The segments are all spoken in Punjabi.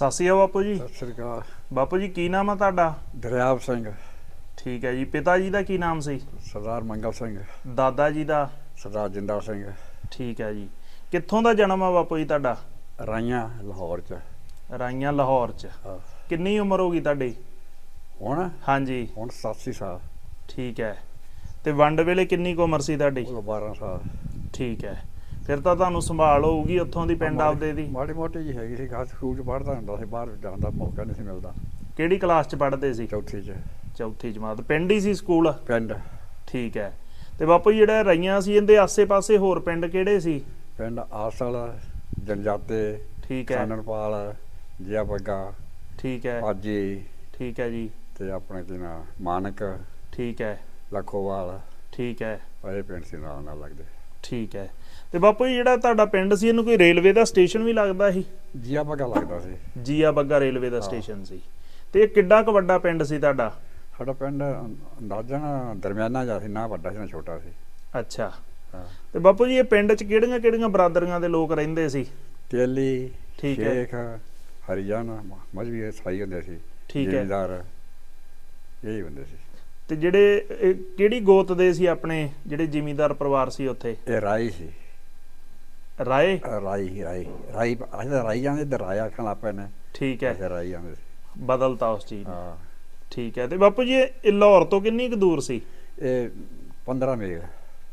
ਸਤਿ ਸ਼੍ਰੀ ਅਕਾਲ ਬਾਪੂ ਜੀ। ਸਤਿ ਸ੍ਰੀ ਅਕਾਲ। ਬਾਪੂ ਜੀ ਕੀ ਨਾਮ ਆ ਤੁਹਾਡਾ? ਦਰਿਆਵ ਸਿੰਘ। ਠੀਕ ਹੈ ਜੀ। ਪਿਤਾ ਜੀ ਦਾ ਕੀ ਨਾਮ ਸੀ? ਸਰਦਾਰ ਮੰਗਲ ਸਿੰਘ। ਦਾਦਾ ਜੀ ਦਾ? ਸਰਦਾਰ ਜਿੰਦਾ ਸਿੰਘ। ਠੀਕ ਹੈ ਜੀ। ਕਿੱਥੋਂ ਦਾ ਜਨਮ ਆ ਬਾਪੂ ਜੀ ਤੁਹਾਡਾ? ਰਾਈਆਂ ਲਾਹੌਰ ਚ। ਰਾਈਆਂ ਲਾਹੌਰ ਚ। ਹਾਂ। ਕਿੰਨੀ ਉਮਰ ਹੋ ਗਈ ਤੁਹਾਡੀ? ਹੁਣ? ਹਾਂਜੀ। ਹੁਣ 87 ਸਾਲ। ਠੀਕ ਹੈ। ਤੇ ਵੰਡ ਵੇਲੇ ਕਿੰਨੀ ਕੁ ਉਮਰ ਸੀ ਤੁਹਾਡੀ? ਉਹ 12 ਸਾਲ। ਠੀਕ ਹੈ। ਫਿਰ ਤਾਂ ਤੁਹਾਨੂੰ ਸੰਭਾਲ ਹੋਊਗੀ ਉੱਥੋਂ ਦੀ ਪਿੰਡ ਆਪਦੇ ਦੀ। ਮਾੜੀ ਮੋਟੀ ਜੀ ਹੈਗੀ ਸੀ ਖਾਸ ਸਕੂਲ ਚ ਪੜ੍ਹਦਾ ਹੁੰਦਾ ਸੀ ਬਾਹਰ ਜਾਣ ਦਾ ਮੌਕਾ ਨਹੀਂ ਸੀ ਮਿਲਦਾ। ਕਿਹੜੀ ਕਲਾਸ ਚ ਪੜ੍ਹਦੇ ਸੀ? ਚੌਥੀ ਚ। ਚੌਥੀ ਜਮਾਤ ਪਿੰਡ ਹੀ ਸੀ ਸਕੂਲ? ਪਿੰਡ। ਠੀਕ ਹੈ। ਤੇ ਬਾਪੂ ਜੀ ਜਿਹੜਾ ਰਈਆਂ ਸੀ ਇਹਦੇ ਆਸੇ-ਪਾਸੇ ਹੋਰ ਪਿੰਡ ਕਿਹੜੇ ਸੀ? ਪਿੰਡ ਆਸਲ ਜਨਜਾਤੇ ਠੀਕ ਹੈ। ਕਾਨਨਪਾਲ ਜਿਆ ਬੱਗਾ ਠੀਕ ਹੈ। ਆਜੀ ਠੀਕ ਹੈ ਜੀ। ਤੇ ਆਪਣੇ ਕੀ ਨਾਂ ਮਾਨਕ ਠੀਕ ਹੈ। ਲਖੋਵਾਲ। ਠੀਕ ਹੈ। ਇਹ ਪਿੰਡ ਸੀ ਨਾਲ ਨਾਲ ਲੱਗਦੇ। ਠੀਕ ਹੈ। ਤੇ ਬਾਪੂ ਜੀ ਜਿਹੜਾ ਤੁਹਾਡਾ ਪਿੰਡ ਸੀ ਇਹਨੂੰ ਕੋਈ ਰੇਲਵੇ ਦਾ ਸਟੇਸ਼ਨ ਵੀ ਲੱਗਦਾ ਸੀ? ਜਿਆ ਬੱਗਾ ਲੱਗਦਾ ਸੀ। ਜੀਆ ਬੱਗਾ ਰੇਲਵੇ ਦਾ ਸਟੇਸ਼ਨ ਸੀ। ਤੇ ਇਹ ਕਿੱਡਾ ਕੁ ਵੱਡਾ ਪਿੰਡ ਸੀ ਤੁਹਾਡਾ? ਸਾਡਾ ਪਿੰਡ ਅੰਦਾਜ਼ਨ ਦਰਮਿਆਨਾ ਜਿਹਾ ਸੀ ਨਾ ਵੱਡਾ ਸੀ ਨਾ ਛੋਟਾ ਸੀ। ਅੱਛਾ। ਤੇ ਬਾਪੂ ਜੀ ਇਹ ਪਿੰਡ 'ਚ ਕਿਹੜੀਆਂ ਕਿਹੜੀਆਂ ਬਰਾਦਰੀਆਂ ਦੇ ਲੋਕ ਰਹਿੰਦੇ ਸੀ? ਤੇਲੀ ਠੀਕ ਹੈ। ਸ਼ੇਖ ਹਰੀਜਨ ਮਜਬੀ ਸਾਈ ਹੁੰਦੇ ਸੀ। ਠੀਕ ਹੈ। ਜ਼ਿਮੀਂਦਾਰ ਇਹ ਹੀ ਹੁੰਦੇ ਸੀ। ਤੇ ਜਿਹੜੇ ਇਹ ਕਿਹੜੀ ਗੋਤ ਦੇ ਸੀ ਆਪਣੇ ਜਿਹੜੇ ਜ਼ਿਮੀਂਦਾਰ ਪਰਿਵਾਰ ਸੀ ਉੱਥੇ? ਇਹ ਰਾਈ ਸੀ। ਰਾਏ? ਰਾਈ ਰਾਈ ਰਾਈ ਅਸੀਂ ਰਾਈ ਜਾਂਦੇ ਤੇ ਰਾਇਆ ਆਖਣ ਲੱਗ ਪਏ ਨੇ। ਠੀਕ ਹੈ। ਅਸੀਂ ਰਾਈ ਜਾਂਦੇ ਸੀ। ਬਦਲਤਾ ਉਸ ਚੀਜ਼ ਨੂੰ। ਹਾਂ। ਠੀਕ ਹੈ। ਤੇ ਬਾਪੂ ਜੀ ਇਹ ਇਹ ਲਾਹੌਰ ਤੋਂ ਕਿੰਨੀ ਕੁ ਦੂਰ ਸੀ? ਇਹ 15 ਮੇਲ।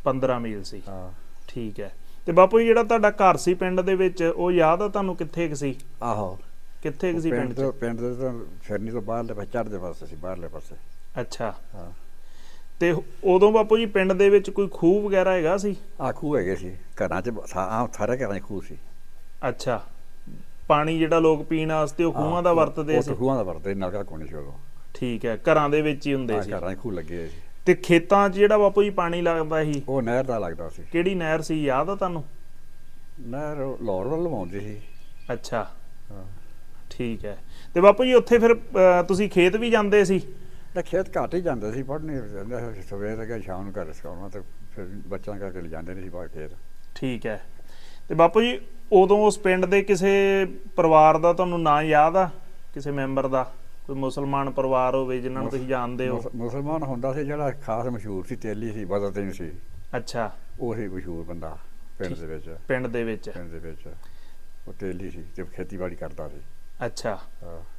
15 ਮੀਲ ਸੀ। ਹਾਂ। ਠੀਕ ਹੈ। ਤੇ ਬਾਪੂ ਜੀ ਜਿਹੜਾ ਤੁਹਾਡਾ ਘਰ ਸੀ ਪਿੰਡ ਦੇ ਵਿੱਚ ਉਹ ਯਾਦ ਆ ਤੁਹਾਨੂੰ ਕਿੱਥੇ ਕੁ ਸੀ? ਆਹੋ। ਕਿੱਥੇ ਕੁ ਸੀ ਪਿੰਡ ਪਿੰਡ 'ਚ? ਤੋਂ ਪਿੰਡ ਦੇ ਤਾਂ ਫਿਰਨੀ ਤੋਂ ਬਾਹਰਲੇ ਪਾਸੇ ਚੜ੍ਹਦੇ ਪਾਸੇ ਸੀ ਬਾਹਰਲੇ ਪਾਸੇ। ਅੱਛਾ। ਹਾਂ। ਤੇ ਉਦੋਂ ਬਾਪੂ ਜੀ ਪਿੰਡ ਦੇ ਵਿੱਚ ਕੋਈ ਖੂਹ ਵਗੈਰਾ ਹੈਗਾ ਸੀ? ਆ ਖੂਹ ਹੈਗੇ ਸੀ। ਘਰਾਂ 'ਚ ਆਮ ਸਾਰੇ ਘਰਾਂ 'ਚ ਖੂਹ ਸੀ। ਅੱਛਾ। ਪਾਣੀ ਜਿਹੜਾ ਲੋਕ ਪੀਣ ਵਾਸਤੇ ਉਹ ਖੂਹਾਂ ਦਾ ਵਰਤਦੇ ਉਹ ਸੀ? ਤਾਂ ਖੂਹਾਂ ਦਾ ਵਰਤਦੇ ਨਲਕਾ ਕੋਣੀ ਸੀ ਉਦੋਂ। ਠੀਕ ਹੈ ਘਰਾਂ ਦੇ ਵਿੱਚ ਹੀ ਹੁੰਦੇ ਸੀ। ਘਰਾਂ 'ਚ ਖੂਹ ਲੱਗੇ ਸੀ। ਤੇ ਖੇਤਾਂ 'ਚ ਜਿਹੜਾ ਬਾਪੂ ਜੀ ਪਾਣੀ ਲੱਗਦਾ ਸੀ? ਉਹ ਨਹਿਰ ਦਾ ਲੱਗਦਾ ਸੀ। ਕਿਹੜੀ ਨਹਿਰ ਸੀ ਯਾਦ ਆ ਤੁਹਾਨੂੰ? ਨਹਿਰ ਲਾਹੌਰ ਵੱਲ ਲਵਾਉਂਦੀ ਸੀ। ਅੱਛਾ। ਹਾਂ। ਠੀਕ ਹੈ। ਤੇ ਬਾਪੂ ਜੀ ਉੱਥੇ ਫਿਰ ਤੁਸੀਂ ਖੇਤ ਵੀ ਜਾਂਦੇ ਸੀ? ਤੇ ਖੇਤ ਘੱਟ ਹੀ ਜਾਂਦੇ ਸੀ ਪੜ੍ਹਨੇ ਜਾਂਦੇ ਸੀ। ਸਵੇਰ ਤੱਕ ਸ਼ਾਮ ਨੂੰ ਘਰ ਸੌਣਾ ਤੇ ਫਿਰ ਬੱਚਿਆਂ ਕਰਕੇ ਲੈ ਜਾਂਦੇ ਨਹੀਂ ਸੀ ਬਾਹਰ ਖੇਤ। ਠੀਕ ਹੈ। ਤੇ ਬਾਪੂ ਜੀ ਉਦੋਂ ਉਸ ਪਿੰਡ ਦੇ ਕਿਸੇ ਪਰਿਵਾਰ ਦਾ ਤੁਹਾਨੂੰ ਨਾਂ ਯਾਦ ਆ? ਕਿਸੇ ਮੈਂਬਰ ਦਾ? ਕੋਈ ਮੁਸਲਮਾਨ ਪਰਿਵਾਰ ਹੋਵੇ ਜਿਨ੍ਹਾਂ ਨੂੰ ਤੁਸੀਂ ਜਾਣਦੇ ਹੋ? ਮੁਸ- ਮੁਸਲਮਾਨ ਹੁੰਦਾ ਸੀ ਜਿਹੜਾ ਖਾਸ ਮਸ਼ਹੂਰ ਸੀ ਤੇਲੀ ਸੀ ਬਦਲਤੀਨ ਸੀ। ਅੱਛਾ। ਉਹ ਸੀ ਮਸ਼ਹੂਰ ਬੰਦਾ ਪਿੰਡ। ਦੇ ਵਿੱਚ। ਪਿੰਡ ਦੇ ਵਿੱਚ। ਪਿੰਡ ਦੇ ਵਿੱਚ। ਉਹ ਤੇਲੀ ਸੀ ਤੇ ਖੇਤੀਬਾੜੀ ਕਰਦਾ ਸੀ। ਅੱਛਾ। ਹਾਂ।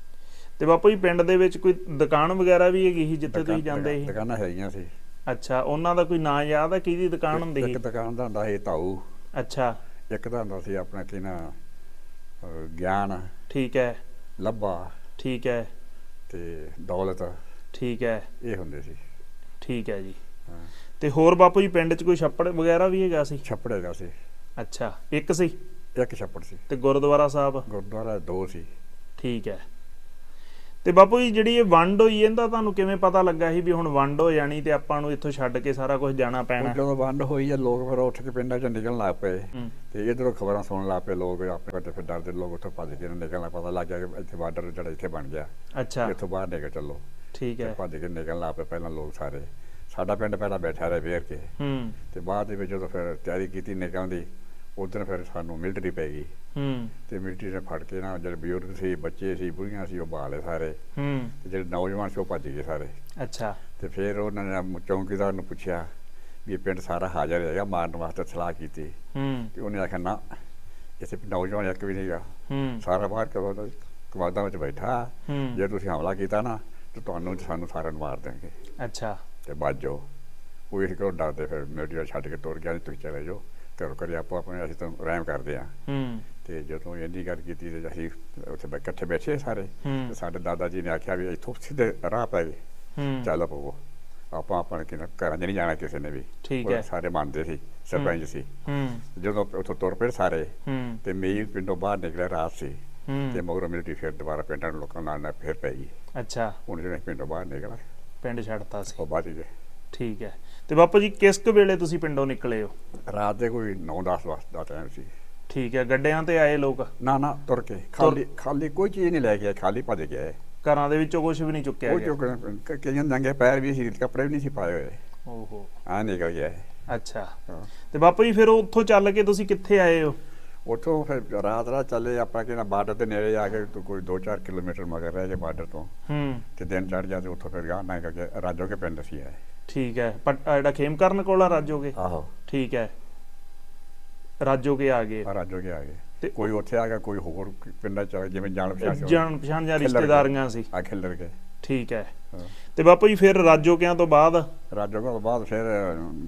ਤੇ ਬਾਪੂ ਜੀ ਪਿੰਡ ਦੇ ਵਿੱਚ ਕੋਈ ਦੁਕਾਨ ਵਗੈਰਾ ਵੀ ਹੈਗੀ ਸੀ ਜਿੱਥੇ ਤੁਸੀਂ ਜਾਂਦੇ ਸੀ? ਦੁਕਾਨਾਂ ਹੈਗੀਆਂ ਸੀ। ਅੱਛਾ ਉਹਨਾਂ ਦਾ ਕੋਈ ਨਾਂ ਯਾਦ ਆ ਕਿਹਦੀ ਦੁਕਾਨ ਹੁੰਦੀ ਸੀ? ਇੱਕ ਦੁਕਾਨ ਦਾ ਹੁੰਦਾ ਸੀ ਤਾਊ। ਅੱਛਾ। ਇੱਕ ਦਾ ਹੁੰਦਾ ਸੀ ਆਪਣਾ ਕੀ ਨਾ? ਗਿਆਨ। ਠੀਕ ਹੈ। ਲੱਭਾ। ਠੀਕ ਹੈ। ਤੇ ਦੌਲਤ। ਠੀਕ ਹੈ। ਇਹ ਹੁੰਦੇ ਸੀ। ਠੀਕ ਹੈ ਜੀ। ਹਾਂ। ਤੇ ਹੋਰ ਬਾਪੂ ਜੀ ਪਿੰਡ 'ਚ ਕੋਈ ਛੱਪੜ ਵਗੈਰਾ ਵੀ ਹੈਗਾ ਸੀ? ਛੱਪੜੇ ਦਾ ਸੀ। ਅੱਛਾ ਇੱਕ ਸੀ? ਇੱਕ ਛੱਪੜ ਸੀ। ਤੇ ਗੁਰਦੁਆਰਾ ਸਾਹਿਬ? ਗੁਰਦੁਆਰਾ ਦੋ ਸੀ। ਠੀਕ ਹੈ। ਤੇ ਬਾਪੂ ਜੀ ਜਿਹੜੀ ਇਹ ਵੰਡ ਹੋਈ ਇਹਦਾ ਤੁਹਾਨੂੰ ਕਿਵੇਂ ਪਤਾ ਲੱਗਾ ਸੀ ਵੀ ਹੁਣ ਵੰਡ ਹੋ ਜਾਣੀ ਤੇ ਆਪਾਂ ਨੂੰ ਇੱਥੋਂ ਛੱਡ ਕੇ ਸਾਰਾ ਕੁਝ ਜਾਣਾ ਪੈਣਾ? ਜਦੋਂ ਵੰਡ ਹੋਈ ਆ ਲੋਕ ਫਿਰ ਉੱਠ ਕੇ ਪਿੰਡਾਂ ਚੋਂ ਨਿਕਲਣ ਲੱਗ ਪਏ। ਤੇ ਇਧਰੋਂ ਖਬਰਾਂ ਸੁਣਨ ਲੱਗ ਪਏ ਲੋਕ ਆਪਣੇ ਵੱਡੇ ਫਿਰ ਡਰਦੇ ਲੋਕ ਉੱਥੋਂ ਭੱਜ ਕੇ ਨਿਕਲਣਾ ਪਤਾ ਲੱਗ ਗਿਆ ਕਿ ਇੱਥੇ ਬਾਰਡਰ ਜਿਹੜਾ ਇੱਥੇ ਬਣ ਗਿਆ। ਅੱਛਾ। ਇੱਥੋਂ ਬਾਹਰ ਨਿਕਲ ਚੱਲੋ। ਠੀਕ ਹੈ। ਭੱਜ ਕੇ ਨਿਕਲਣ ਲੱਗ ਪਏ ਪਹਿਲਾਂ ਲੋਕ ਸਾਰੇ। ਸਾਡਾ ਪਿੰਡ ਪਹਿਲਾਂ ਬੈਠਾ ਰਿਹਾ ਵੇਰ ਕੇ। ਹੂੰ। ਤੇ ਬਾਅਦ ਦੇ ਵਿੱਚ ਜਦੋਂ ਫਿਰ ਤਿਆਰੀ ਕੀਤੀ ਨਿਕਲਣ ਦੀ ਉਦੋਂ ਫਿਰ ਸਾਨੂੰ ਮਿਲਟਰੀ ਪੈ ਗਈ। ਹੂੰ। ਤੇ ਮਿਲਟਰੀ ਨੇ ਫੜ ਕੇ ਨਾ ਜਿਹੜੇ ਬਜ਼ੁਰਗ ਸੀ ਬੱਚੇ ਸੀ ਬੁੜੀਆਂ ਸੀ ਉਹ ਬਾਲੇ ਸਾਰੇ। ਹੂੰ। ਤੇ ਜਿਹੜੇ ਨੌਜਵਾਨ ਸੀ ਉਹ ਭੱਜ ਗਏ ਸਾਰੇ। ਅੱਛਾ। ਤੇ ਫਿਰ ਉਹਨਾਂ ਨੇ ਚੌਂਕੀਦਾਰ ਨੂੰ ਪੁੱਛਿਆ ਵੀ ਇਹ ਪਿੰਡ ਸਾਰਾ ਹਾਜ਼ਰ ਹੈਗਾ ਮਾਰਨ ਵਾਸਤੇ ਸਲਾਹ ਕੀਤੀ। ਹੂੰ। ਤੇ ਉਹਨੇ ਆਖਿਆ ਨਾ ਇੱਥੇ ਨੌਜਵਾਨ ਇੱਕ ਵੀ ਨਹੀਂਗਾ ਹੂੰ। ਸਾਰਾ ਬਾਹਰ ਕਦੋਂ ਕਮਾਦਾਂ ਵਿੱਚ ਬੈਠਾ। ਹੂੰ। ਜੇ ਤੁਸੀਂ ਹਮਲਾ ਕੀਤਾ ਨਾ ਤੇ ਤੁਹਾਨੂੰ ਸਾਨੂੰ ਸਾਰਿਆਂ ਨੂੰ ਮਾਰ ਦੇਣਗੇ। ਅੱਛਾ। ਤੇ ਬਾਜੋ ਉਹ ਇਹ ਕੋਲ ਡਰਦੇ ਫਿਰ ਮਿਲਟਰੀ ਛੱਡ ਕੇ ਤੁਰ ਗਿਆ ਤੁਸੀਂ ਚਲੇ ਜਾਓ। ਘਰੋਂ ਕਰੀ ਆਪੋ ਆਪਣੇ ਅਸੀਂ ਤਾਂ ਰਹਿਮ ਕਰਦੇ ਆ ਹੂੰ। ਤੇ ਜਦੋਂ ਇੰਨੀ ਗੱਲ ਕੀਤੀ ਤੇ ਅਸੀਂ ਉੱਥੇ ਬੈ- ਇਕੱਠੇ ਬੈਠੇ ਸਾਰੇ। ਤੇ ਸਾਡੇ ਦਾਦਾ ਜੀ ਨੇ ਆਖਿਆ ਵੀ ਇੱਥੋਂ ਸਿੱਧੇ ਰਾਹ ਪੈ ਗਏ। ਹੂੰ। ਚੱਲ ਪਵੋ ਆਪਾਂ ਆਪਾਂ ਕਿ ਘਰਾਂ 'ਚ ਨਹੀਂ ਜਾਣਾ ਕਿਸੇ ਨੇ ਵੀ। ਠੀਕ ਉਹ ਹੈ। ਸਾਰੇ ਮੰਨਦੇ ਸੀ ਸਰਪੰਚ ਸੀ। ਹੂੰ। ਜਦੋਂ ਉੱਥੋਂ ਤੁਰ ਪਏ ਸਾਰੇ ਹੂੰ। ਤੇ ਮੇਲ ਪਿੰਡੋਂ ਬਾਹਰ ਨਿਕਲਿਆ ਰਾਤ ਸੀ। ਤੇ ਹੂੰ ਮਗਰੋਂ ਮਿਲਟਰੀ ਫਿਰ ਦੁਬਾਰਾ ਪਿੰਡਾਂ ਨੂੰ ਲੋਕਾਂ ਨਾਲ ਨਾਲ ਫਿਰ ਪੈ ਗਈ। ਅੱਛਾ। ਹੁਣ ਜਿਹੜੇ ਪਿੰਡੋਂ ਬਾਹਰ ਨਿਕਲਾ ਪਿੰਡ ਛੱਡਤਾ ਸੀ। ਉਹ ਬਾਅਦ ਗਏ। ਠੀਕ ਹੈ। ਤੇ ਬਾਪੂ ਜੀ ਕਿਸ ਕੁ ਵੇਲੇ ਤੁਸੀਂ ਪਿੰਡੋਂ ਨਿਕਲੇ ਹੋ? ਰਾਤ ਦੇ ਕੋਈ 9-10 ਵਜੇ ਦਾ ਟਾਈਮ ਸੀ। ਠੀਕ ਹੈ ਗੱਡਿਆਂ ਤੇ ਆਏ ਲੋਕ? ਨਾ ਨਾ ਤੁਰ ਕੇ। ਖਾਲੀ ਖਾਲੀ ਕੋਈ ਚੀਜ਼ ਨਹੀਂ ਲੈ ਕੇ ਆਏ ਖਾਲੀ ਭੱਜ ਗਏ ਘਰਾਂ ਦੇ ਵਿੱਚੋਂ ਕੁਝ ਵੀ ਨਹੀਂ ਚੁੱਕਿਆ ਉਹ ਗਿਆ? ਚੁੱਕ ਕਈਆਂ ਨੰਗੇ ਪੈਰ ਵੀ ਸੀ ਕੱਪੜੇ ਵੀ ਨਹੀਂ ਸੀ ਪਾਏ ਹੋਏ। ਓਹੋ। ਆ ਨਿਕਲ ਗਿਆ ਅੱਛਾ। ਤੇ ਬਾਪੂ ਜੀ ਫਿਰ ਉੱਥੋਂ ਚੱਲ ਕੇ ਤੁਸੀਂ ਕਿੱਥੇ ਆਏ ਹੋ? ਉੱਥੋਂ ਫਿਰ ਰਾਤ ਰਾਤ ਚੱਲੇ ਆਪਾਂ ਕਿ ਨਾ ਬਾਰਡਰ ਦੇ ਨੇੜੇ ਆ ਕੇ ਤੋਂ ਕੋਈ 2-4 ਕਿਲੋਮੀਟਰ ਮਗਰ ਰਹਿ ਕੇ ਬਾਰਡਰ ਤੋਂ। ਹੂੰ। ਤੇ ਦਿਨ ਚੜ ਜਾ ਤੇ ਉੱਥੋਂ ਫਿਰ ਗਾਂ ਨਾ ਕਰਕੇ ਰਾਜੋ ਕੇ ਪਿੰਡ ਸੀ ਆਏ ਠੀਕ ਹੈ। ਆਹ ਜਿਹੜਾ ਖੇਮਕਰਨ ਕੋਲ ਆ ਰਾਜੋਗੇ ਆਹੋ। ਠੀਕ ਹੈ। ਰਾਜੋਗੇ ਆ ਗਏ। ਆ ਰਾਜੋ ਕੇ ਆ ਤੇ- ਗਏ ਕੋਈ ਉੱਥੇ ਆ ਗਿਆ ਕੋਈ ਹੋਰ ਪਿੰਡਾਂ ਚ ਆ ਗਿਆ, ਜਿਵੇਂ ਜਾਣ ਪਛਾਣ ਜਾਣ ਪਛਾਣ ਜਾਂ ਖਿੱਲਰ ਗਏ। ਰਿਸ਼ਤੇਦਾਰੀਆਂ ਸੀ। ਆ ਖਿਲਰ ਗਏ। ਠੀਕ ਹੈ। ਹਾਂ। ਤੇ ਬਾਪੂ ਜੀ ਫਿਰ ਰਾਜੋਕਿਆਂ ਤੋਂ ਬਾਅਦ? ਰਾਜੋ ਤੋਂ ਬਾਅਦ ਫਿਰ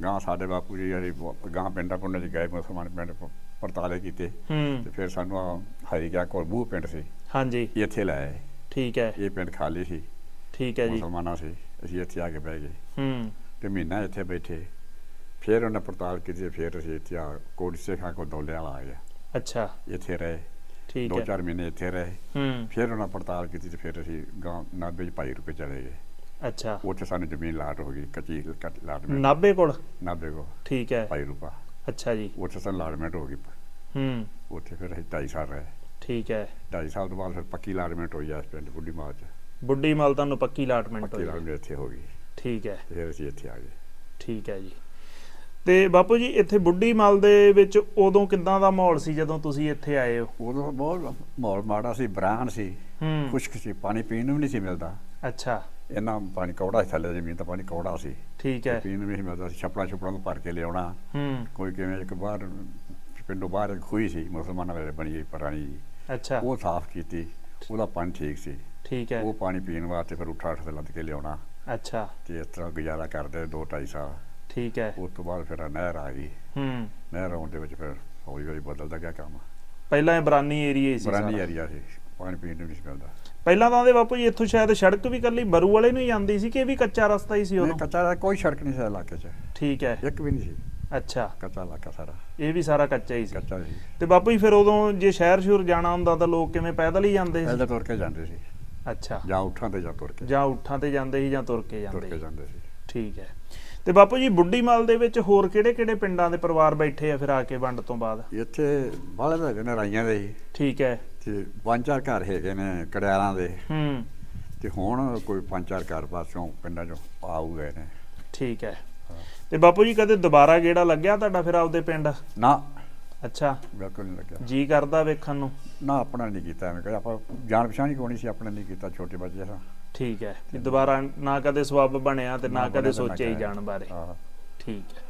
ਗਾਂ ਸਾਡੇ ਬਾਪੂ ਜੀ ਜਿਹੜੀ ਗਾਂ ਪਿੰਡਾਂ ਪੁੰਡਾਂ ਚ ਗਏ ਮੁਸਲਮਾਨ ਪਿੰਡ ਪ- ਪੜਤਾਲੇ ਕੀਤੇ। ਹੂੰ। ਤੇ ਫਿਰ ਸਾਨੂੰ ਆ ਹਰੀ ਗਿਆ ਕੋਲ ਬੂਹ ਪਿੰਡ ਸੀ। ਹਾਂਜੀ। ਇੱਥੇ ਲਾਏ ਠੀਕ ਹੈ। ਇਹ ਪਿੰਡ ਖਾਲੀ ਸੀ। ਠੀਕ ਹੈ ਜੀ। ਮੁਸਲਮਾਨਾਂ ਸੀ। ਅਸੀਂ ਇੱਥੇ ਆ ਕੇ ਬਹਿ ਗਏ। ਹੂੰ। ਤੇ ਮਹੀਨਾ ਇੱਥੇ ਬੈਠੇ। ਫਿਰ ਉਹਨਾਂ ਪੜਤਾਲ ਕੀਤੀ ਫਿਰ ਅਸੀਂ ਇੱਥੇ ਆ ਕੋਟ ਸੇਖਾਂ ਕੋ ਦੌਲੇ ਵਾਲਾ ਆ ਗਿਆ। ਅੱਛਾ। ਇੱਥੇ ਰਹੇ। ਠੀਕ ਹੈ। ਚਾਰ ਮਹੀਨੇ ਇੱਥੇ ਰਹੇ। ਹੂੰ। ਫਿਰ ਉਹਨਾਂ ਪੜਤਾਲ ਕੀਤੀ ਤੇ ਫਿਰ ਅਸੀਂ ਗਾਂ ਨਾਭੇ ਚ ਭਾਈ ਰੁਪਏ ਚਲੇ ਗਏ। ਅੱਛਾ। ਉੱਥੇ ਸਾਨੂੰ ਜ਼ਮੀਨ ਲਾਟ ਹੋ ਗਈ ਕੱਚੀ ਕੱਟ ਲਾਟਮੈਂਟ ਨਾਭੇ ਕੋਲ? ਨਾਭੇ ਕੋ ਠੀਕ ਹੈ। ਭਾਈ ਰੁਪਾ। ਅੱਛਾ ਜੀ। ਉੱਥੇ ਸਾਨੂੰ ਲਾਟਮੈਂਟ ਹੋ ਗਈ। ਹੂੰ। ਉੱਥੇ ਫਿਰ ਅਸੀਂ ਢਾਈ ਸਾਲ ਰਹੇ। ਠੀਕ ਹੈ। ਢਾਈ ਸਾਲ ਤੋਂ ਬਾਅਦ ਫਿਰ ਪੱਕੀ ਲਾਟਮੈਂਟ ਹੋਈ ਆ ਇਸ ਪਿੰਡ ਬੁੱਢੀ ਮਾਰ ਚ। ਬੁੱਢੀ ਮਲ ਤੁਹਾਨੂੰ ਪੱਕੀ ਅਲਾਟਮੈਂਟ ਪੱਕੀ ਹੋਈ ਲਾਟਮੈਂਟ ਇੱਥੇ ਹੋ ਗਈ। ਠੀਕ ਹੈ। ਫਿਰ ਅਸੀਂ ਇੱਥੇ ਆ ਗਏ। ਠੀਕ ਹੈ ਜੀ। ਤੇ ਬਾਪੂ ਜੀ ਇੱਥੇ ਬੁੱਢੀ ਮਲ ਦੇ ਵਿੱਚ ਉਦੋਂ ਕਿਦਾਂ ਦਾ ਮਾਹੌਲ ਸੀ ਜਦੋਂ ਤੁਸੀਂ ਇੱਥੇ ਆਏ ਹੋ? ਉਦੋਂ ਬਹੁਤ ਮਾਹੌਲ ਮਾੜਾ ਸੀ ਬਰਾਨ ਸੀ। ਖੁਸ਼ਕ ਸੀ ਪਾਣੀ ਪੀਣ ਨੂੰ ਵੀ ਨਹੀਂ ਸੀ ਮਿਲਦਾ। ਅੱਛਾ। ਇੰਨਾ ਪਾਣੀ ਕੌੜਾ ਸੀ ਥੱਲੇ ਜ਼ਮੀਨ ਤਾਂ ਪਾਣੀ ਕੌੜਾ ਸੀ। ਠੀਕ ਹੈ। ਪੀਣ ਨੂੰ ਵੀ ਨਹੀਂ ਮਿਲਦਾ ਸੀ ਛਪੜਾ ਛਪੜਾ ਨੂੰ ਭਰ ਕੇ ਲਿਆਉਣਾ। ਹੂੰ। ਕੋਈ ਕਿਵੇਂ ਇੱਕ ਬਾਹਰ ਪਿੰਡੋਂ ਬਾਹਰ ਖੂਹੀ ਸੀ ਮੁਸਲਮਾਨਾਂ ਵੇਲੇ ਬਣੀ ਪੁਰਾਣੀ ਅੱਛਾ। ਉਹ ਸਾਫ਼ ਕੀਤੀ। ਉਹਦਾ ਪਾਣੀ ਠੀਕ ਸੀ। ਠੀਕ ਹੈ। ਉਹ ਪਾਣੀ ਪੀਣ ਵਾਸਤੇ ਫਿਰ ਉੱਠਾ ਉੱਠ ਤੇ ਲੱਦ ਕੇ ਲਿਆਉਣਾ। ਅੱਛਾ। ਤੇ ਇਸ ਤਰ੍ਹਾਂ ਗੁਜ਼ਾਰਾ ਕਰਦੇ ਦੋ ਢਾਈ ਸਾਲ। ਠੀਕ ਹੈ। ਉਸ ਤੋਂ ਬਾਅਦ ਫਿਰ ਨਹਿਰ ਆ ਗਈ। ਹੂੰ। ਨਹਿਰ ਆਉਣ ਦੇ ਵਿੱਚ ਫਿਰ ਹੌਲੀ ਹੌਲੀ ਬਦਲਦਾ ਗਿਆ ਕੰਮ। ਪਹਿਲਾਂ ਇਹ ਬਰਾਨੀ ਏਰੀਆ ਸੀ ਸਾਰਾ। ਏਰੀਆ ਸੀ। ਪਾਣੀ ਪੀਣ ਨੂੰ ਨਹੀਂ ਮਿਲਦਾ। ਪਹਿਲਾਂ ਤਾਂ ਦੇ ਬਾਪੂ ਜੀ ਇੱਥੋਂ ਸ਼ਾਇਦ ਸੜਕ ਵੀ ਕੱਲੀ ਬਰੂ ਵਾਲੇ ਨੂੰ ਹੀ ਜਾਂਦੀ ਸੀ ਕਿ ਇਹ ਵੀ ਕੱਚਾ ਰਸਤਾ ਹੀ ਸੀ ਉਦੋਂ ਕੱਚਾ ਕੋਈ ਸੜਕ ਨਹੀਂ ਸੀ ਇਲਾਕੇ 'ਚ। ਠੀਕ ਹੈ। ਇੱਕ ਵੀ ਨਹੀਂ ਸੀ। ਅੱਛਾ। ਕੱਚਾ ਇਲਾਕਾ ਸਾਰਾ। ਇਹ ਵੀ ਸਾਰਾ ਕੱਚਾ ਹੀ ਸੀ। ਕੱਚਾ ਸੀ। ਤੇ ਬਾਪੂ ਜੀ ਫਿਰ ਉਦੋਂ ਜੇ ਸ਼ਹਿਰ ਸ਼ੁਰ ਜਾਣਾ ਹੁੰਦਾ ਤਾਂ ਲੋਕ ਕਿਵੇਂ ਪੈਦਲ ਹੀ ਜਾਂਦੇ ਸੀ? ਪਹਿਲਾਂ ਤੁਰ ਕੇ ਜਾਂਦੇ ਸੀ। ਅੱਛਾ। ਜਾਂ ਉੱਠਾਂ ਤੇ ਜਾਂ ਤੁਰ ਕੇ। ਜਾਂ ਉੱਠਾਂ ਤੇ ਜਾਂਦੇ ਸੀ ਜਾਂ ਤੁਰ ਕੇ ਤੁਰ ਜਾਂਦੇ ਕੇ ਸੀ। ਜਾਂਦੇ ਸੀ। ਠੀਕ ਹੈ। ਤੇ ਬਾਪੂ ਜੀ ਬੁੱਢੀ ਮਲ ਦੇ ਵਿੱਚ ਹੋਰ ਕਿਹੜੇ ਕਿਹੜੇ ਪਿੰਡਾਂ ਦੇ ਪਰਿਵਾਰ ਬੈਠੇ ਆ ਫਿਰ ਆ ਕੇ ਵੰਡ ਤੋਂ ਬਾਅਦ? ਇੱਥੇ ਬਾਹਲੇ ਤਾਂ ਹੈਗੇ ਨੇ ਰਾਈਆਂ ਦੇ ਹੀ। ਠੀਕ ਹੈ। ਤੇ ਪੰਜ ਚਾਰ ਘਰ ਹੈਗੇ ਨੇ ਕੜਿਆਲਾਂ ਦੇ। ਹੂੰ। ਤੇ ਹੁਣ ਕੋਈ ਪੰਜ ਚਾਰ ਘਰ ਪਾਸੋਂ ਪਿੰਡਾਂ ਚੋਂ ਆਉ ਗਏ ਨੇ। ਠੀਕ ਹਾਂ। ਤੇ ਬਾਪੂ ਜੀ ਕਦੇ ਦੁਬਾਰਾ ਗੇੜਾ ਲੱਗਿਆ ਤੁਹਾਡਾ ਫਿਰ ਆਪਦੇ ਪਿੰਡ? ਨਾ। ਅੱਛਾ। ਬਿਲਕੁਲ ਨਹੀਂ ਲੱਗਿਆ। ਜੀ ਕਰਦਾ ਵੇਖਣ ਨੂੰ? ਨਾ ਆਪਣਾ ਨਹੀਂ ਕੀਤਾ ਐਵੇਂ ਕਿ ਆਪਾਂ ਜਾਣ ਪਛਾਣ ਹੀ ਕੋਣੀ ਸੀ ਆਪਣਾ ਨਹੀਂ ਕੀਤਾ ਛੋਟੇ ਬੱਚੇ ਸਾਂ ਠੀਕ ਹੈ। ਦੁਬਾਰਾ ਨਾ ਕਦੇ ਸਬੱਬ ਬਣਿਆ ਤੇ ਨਾ ਕਦੇ ਸੋਚਿਆ ਹੀ। ਜਾਣ ਬਾਰੇ। ਹਾਂ। ਠੀਕ ਹੈ।